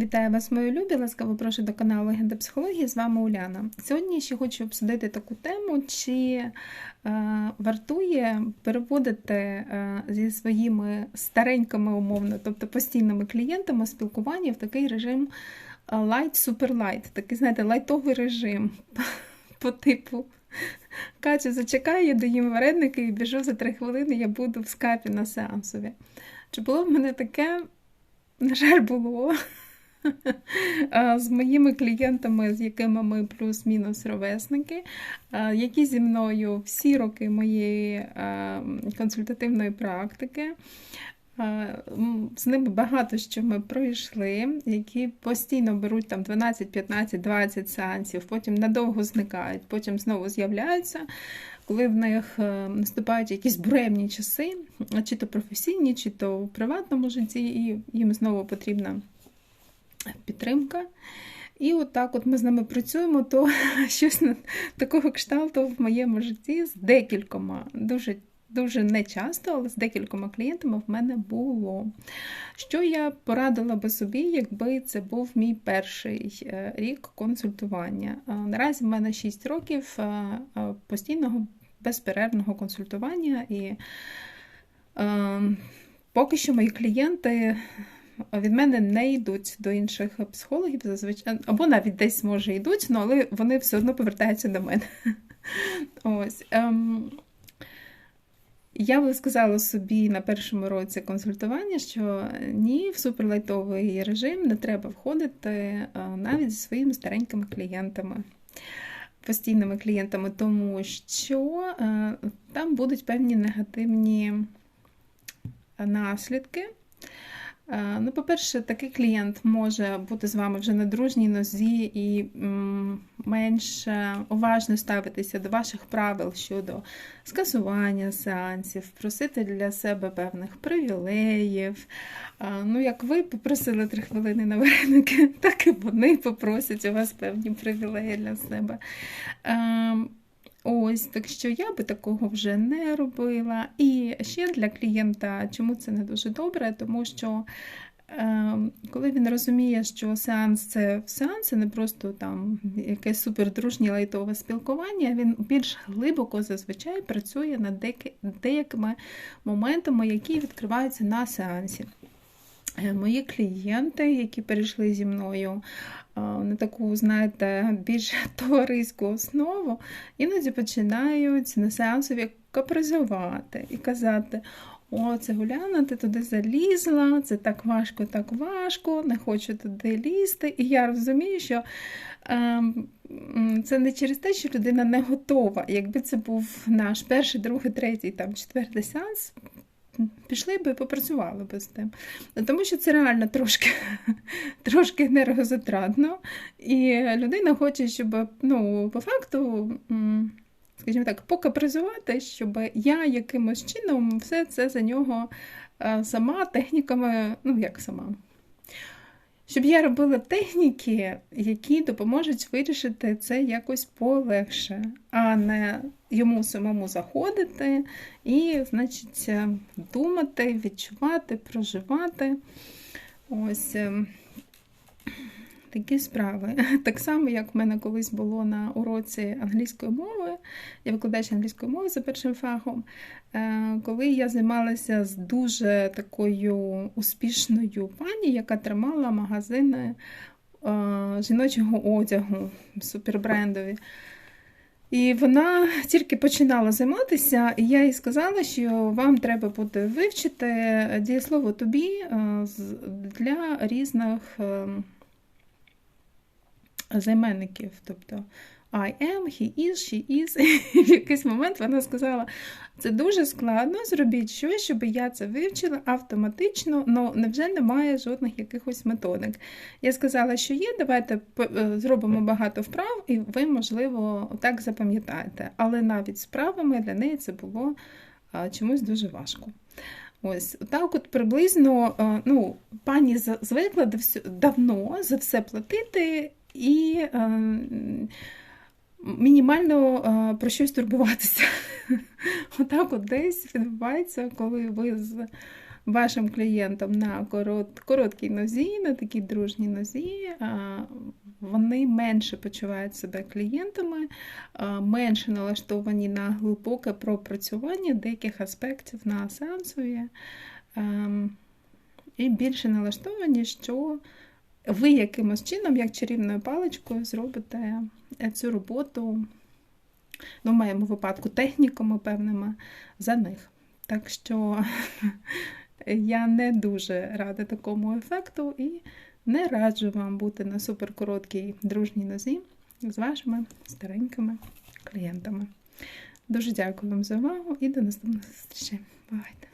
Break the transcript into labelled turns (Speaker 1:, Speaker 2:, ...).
Speaker 1: Вітаю вас, мої любі! Ласкаво прошу до каналу Легенда психології. З вами Уляна. Сьогодні ще хочу обсудити таку тему, чи е, вартує переводити е, зі своїми старенькими умовно, тобто постійними клієнтами спілкування в такий режим light-super-light, такий, знаєте, лайтовий режим по типу. Катя, зачекай, я доїм вареники і біжу за три хвилини, я буду в скайпі на сеансові. Чи було в мене таке? На жаль, було. З моїми клієнтами, з якими ми плюс-мінус ровесники, які зі мною всі роки моєї консультативної практики. З ними багато що ми пройшли, які постійно беруть там 12, 15, 20 сеансів, потім надовго зникають, потім знову з'являються, коли в них е, наступають якісь буремні часи, чи то професійні, чи то в приватному житті, і їм знову потрібна підтримка. І от от ми з ними працюємо, то щось такого кшталту в моєму житті з декількома, дуже дуже не часто, але з декількома клієнтами в мене було. Що я порадила би собі, якби це був мій перший е, рік консультування. Наразі в мене 6 років е, е, постійного безперервного консультування, і поки що мої клієнти від мене не йдуть до інших психологів, зазвичай, або навіть десь, може, йдуть, ну, але вони все одно повертаються до мене. Ось. Ем, я би сказала собі на першому році консультування, що ні, в суперлайтовий режим не треба входити е, навіть зі своїми старенькими клієнтами, постійними клієнтами, тому що е, там будуть певні негативні наслідки. Е, ну, По-перше, такий клієнт може бути з вами вже на дружній нозі і менш уважно ставитися до ваших правил щодо скасування сеансів, просити для себе певних привілеїв. Е, ну, Як ви попросили три хвилини на вареники, так і вони попросять у вас певні привілеї для себе. Ось, так що я би такого вже не робила. І ще для клієнта, чому це не дуже добре, тому що е, коли він розуміє, що сеанс це сеанс, це не просто там якесь супердружнє лайтове спілкування, він більш глибоко зазвичай працює над деякими моментами, які відкриваються на сеансі. Е, мої клієнти, які перейшли зі мною на таку, знаєте, більш товариську основу, іноді починають на сеансові капризувати і казати: О, це Гуляна, ти туди залізла, це так важко, так важко, не хочу туди лізти. І я розумію, що е, це не через те, що людина не готова. Якби це був наш перший, другий, третій, там, четвертий сеанс, пішли би і попрацювали би з тим. Тому що це реально трошки трошки енергозатратно. І людина хоче, щоб ну, по факту, скажімо так, покапризувати, щоб я якимось чином все це за нього е, сама техніками, ну як сама щоб я робила техніки, які допоможуть вирішити це якось полегше, а не йому самому заходити і, значить, думати, відчувати, проживати. Ось. Такі справи. Так само, як в мене колись було на уроці англійської мови, я викладач англійської мови за першим фахом, е, коли я займалася з дуже такою успішною пані, яка тримала магазини е, жіночого одягу, супербрендові. І вона тільки починала займатися, і я їй сказала, що вам треба буде вивчити дієслово тобі е, для різних ем, займенників. Тобто I am, he is, she is. І в якийсь момент вона сказала: це дуже складно, зробіть щось, щоб я це вивчила автоматично, але невже немає жодних якихось методик. Я сказала, що є, давайте е, зробимо багато вправ, і ви, можливо, так запам'ятаєте. Але навіть справами для неї це було чомусь дуже важко. Ось так от приблизно ну, пані звикла давно за все платити, і е, мінімально е, про щось турбуватися. Отак от десь відбувається, коли ви з вашим клієнтам на корот, короткій нозі, на такій дружній нозі, вони менше почувають себе клієнтами, менше налаштовані на глибоке пропрацювання деяких аспектів на сеансові, ем, і більше налаштовані, що ви якимось чином, як чарівною паличкою, зробите цю роботу, ну, в моєму випадку, техніками певними за них. Так що я не дуже рада такому ефекту і не раджу вам бути на суперкороткій дружній нозі з вашими старенькими клієнтами. Дуже дякую вам за увагу і до наступних зустрічей. Бувайте!